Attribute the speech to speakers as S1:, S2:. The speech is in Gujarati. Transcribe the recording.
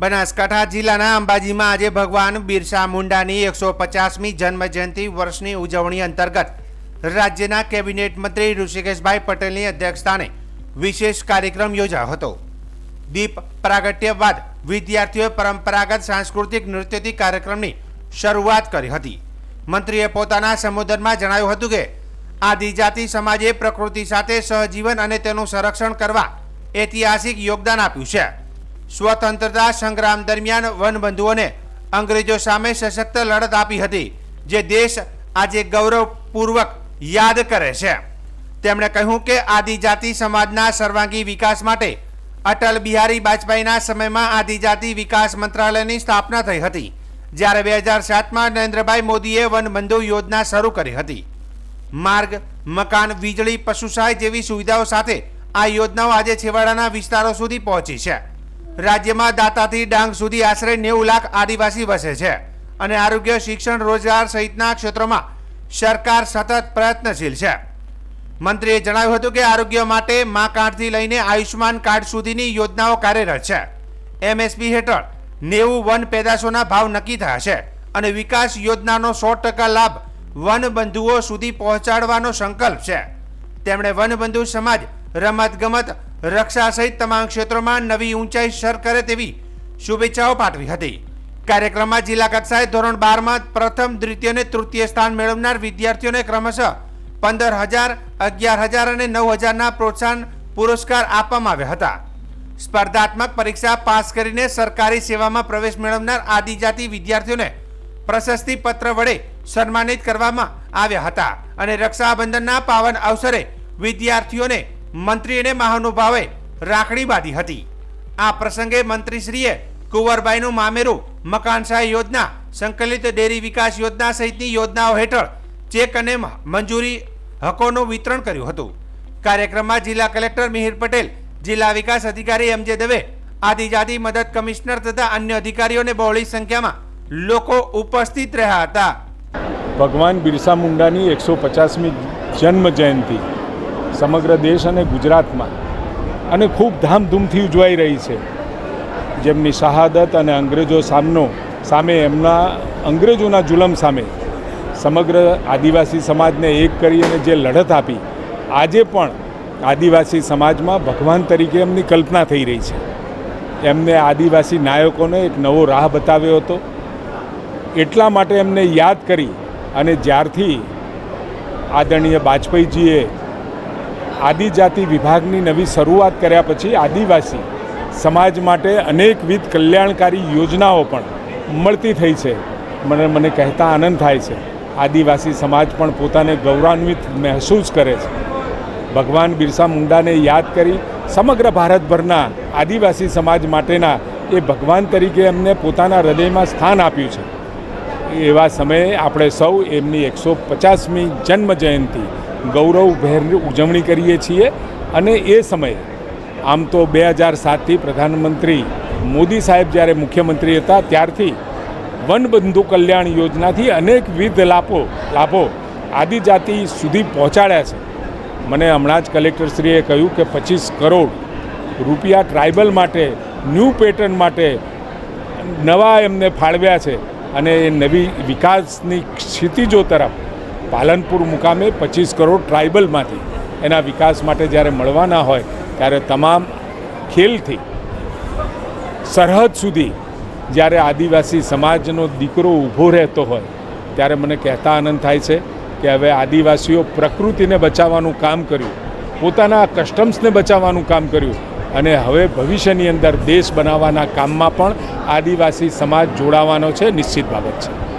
S1: બનાસકાંઠા જિલ્લાના અંબાજીમાં આજે ભગવાન બિરસા મુંડાની એકસો પચાસમી જન્મજયંતિ વર્ષની ઉજવણી અંતર્ગત રાજ્યના કેબિનેટ મંત્રી ઋષિકેશભાઈ પટેલની અધ્યક્ષસ્થાને વિશેષ કાર્યક્રમ યોજાયો હતો. દીપ પ્રાગટ્ય બાદ વિદ્યાર્થીઓએ પરંપરાગત સાંસ્કૃતિક નૃત્યથી કાર્યક્રમની શરૂઆત કરી હતી. મંત્રીએ પોતાના સંબોધનમાં જણાવ્યું હતું કે, આદિજાતિ સમાજે પ્રકૃતિ સાથે સહજીવન અને તેનું સંરક્ષણ કરવા ઐતિહાસિક યોગદાન આપ્યું છે. સ્વતંત્રતા સંગ્રામ દરમિયાન વનબંધુઓને અંગ્રેજો સામે સશક્ત લડત આપી હતી, જે દેશ આજે ગૌરવપૂર્વક યાદ કરે છે. તેમણે કહ્યું કે આદિજાતિ સમાજના સર્વાંગી વિકાસ માટે અટલ બિહારી વાજપેયીના સમયમાં આદિજાતિ વિકાસ મંત્રાલયની સ્થાપના થઈ હતી, જ્યારે બે હજાર સાતમાં નરેન્દ્રભાઈ મોદીએ વનબંધુ યોજના શરૂ કરી હતી. માર્ગ, મકાન, વીજળી પશુ સહાય જેવી સુવિધાઓ સાથે આ યોજનાઓ આજે છેવાડાના વિસ્તારો સુધી પહોંચી છે. રાજ્યમાં દાતાથી ડાંગ સુધી આશરે નેવું લાખ આદિવાસી વસે છે અને આરોગ્ય, શિક્ષણ, રોજગાર સહિતના ક્ષેત્રોમાં સરકાર સતત પ્રયત્નશીલ છે. મંત્રીએ જણાવ્યું હતું કે આરોગ્ય માટે મા કાર્ડથી લઈને આયુષ્માન કાર્ડ સુધીની યોજનાઓ કાર્યરત છે. એમએસપી હેઠળ નેવું વન પેદાશોના ભાવ નક્કી થયા છે અને વિકાસ યોજનાનો સો ટકા લાભ વનબંધુઓ સુધી પહોંચાડવાનો સંકલ્પ છે. તેમણે વનબંધુ સમાજ રમતગમત રક્ષા સહિત તમામ ક્ષેત્રોમાં નવી ઊંચાઈ સર કરે તેવી શુભેચ્છાઓ પાઠવી હતી. કાર્યક્રમમાં જિલ્લા કક્ષાએ ધોરણ બારમાં પ્રથમ, દ્વિતીય અને તૃતીય સ્થાન મેળવનાર વિદ્યાર્થીઓને ક્રમશઃ પંદર હજાર, અગિયાર હજાર અને નવ હજારના પ્રોત્સાહન પુરસ્કાર આપવામાં આવ્યા હતા. સ્પર્ધાત્મક પરીક્ષા પાસ કરીને સરકારી સેવામાં પ્રવેશ મેળવનાર આદિજાતિ વિદ્યાર્થીઓને પ્રશસ્તિ પત્ર વડે સન્માનિત કરવામાં આવ્યા હતા અને રક્ષાબંધનના પાવન અવસરે વિદ્યાર્થીઓને મંત્રી અને મહાનુભાવે રાખડી બાંધી હતી. આ પ્રસંગે મંત્રીશ્રીએ કુંવરબાઈનું મામેરું મકાન સહાય યોજના, સંકલિત ડેરી વિકાસ યોજના સહિતની યોજનાઓ હેઠળ ચેક અને મંજૂરી હકોનું વિતરણ કર્યું હતું. કાર્યક્રમમાં જિલ્લા કલેક્ટર મિહિર પટેલ, જિલ્લા વિકાસ અધિકારી એમ જે દવે, આદિજાતિ મદદ કમિશનર તથા અન્ય અધિકારીઓને બહોળી સંખ્યામાં લોકો ઉપસ્થિત રહ્યા હતા.
S2: ભગવાન બિરસા મુંડાની એકસો પચાસમી જન્મ જયંતિ. સમગ્ર દેશ અને ગુજરાતમાં. અને ખૂબ ધામધૂમથી ઉજવાઈ રહી છે. જેમની શહાદત અને અંગ્રેજો સામનો સામે એમના અંગ્રેજોના જુલમ સામે સમગ્ર આદિવાસી સમાજને એક કરી અને જે લડત આપી, આજે પણ આદિવાસી સમાજમાં ભગવાન તરીકે એમની કલ્પના થઈ રહી છે. એમને આદિવાસી નાયકોને એક નવો રાહ બતાવ્યો હતો. એટલા માટે એમને યાદ કરી અને જ્યારથી આદરણીય વાજપેયીજીએ આદિજાતિ વિભાગની નવી શરૂઆત કર્યા પછી આદિવાસી સમાજ માટે અનેકવિધ કલ્યાણકારી યોજનાઓ પણ મળતી થઈ છે. મને મને કહેતા આનંદ થાય છે. આદિવાસી સમાજ પણ પોતાને ગૌરવાન્વિત મહેસૂસ કરે છે. ભગવાન બિરસા મુંડાને યાદ કરી સમગ્ર ભારતભરના આદિવાસી સમાજ માટેના એ ભગવાન તરીકે એમને પોતાના હૃદયમાં સ્થાન આપ્યું છે. એવા સમયે આપણે સૌ એમની એકસો પચાસમી જન્મ જયંતિ ગૌરવભેર ઉજવણી કરીએ છીએ અને એ સમયે આમ તો બે હજાર સાતથી પ્રધાનમંત્રી મોદી સાહેબ જ્યારે મુખ્યમંત્રી હતા, ત્યારથી વનબંધુ કલ્યાણ યોજનાથી અનેકવિધ લાભો લાભો આદિજાતિ સુધી પહોંચાડ્યા છે. મને હમણાં જ કલેક્ટરશ્રીએ કહ્યું કે પચીસ કરોડ રૂપિયા ટ્રાઇબલ માટે, ન્યૂ પેટર્ન માટે નવા એમને ફાળવ્યા છે અને એ નવી વિકાસની ક્ષિતિજો તરફ પાલનપુર મુકામે પચીસ કરોડ ટ્રાઇબલમાંથી એના વિકાસ માટે જ્યારે મળવાના હોય, ત્યારે તમામ ખેલથી સરહદ સુધી જ્યારે આદિવાસી સમાજનો દીકરો ઊભો રહેતો હોય, ત્યારે મને કહેતા આનંદ થાય છે કે હવે આદિવાસીઓ પ્રકૃતિને બચાવવાનું કામ કર્યું, પોતાના કસ્ટમ્સને બચાવવાનું કામ કર્યું અને હવે ભવિષ્યની અંદર દેશ બનાવવાના કામમાં પણ આદિવાસી સમાજ જોડાવાનો છે, નિશ્ચિત બાબત છે.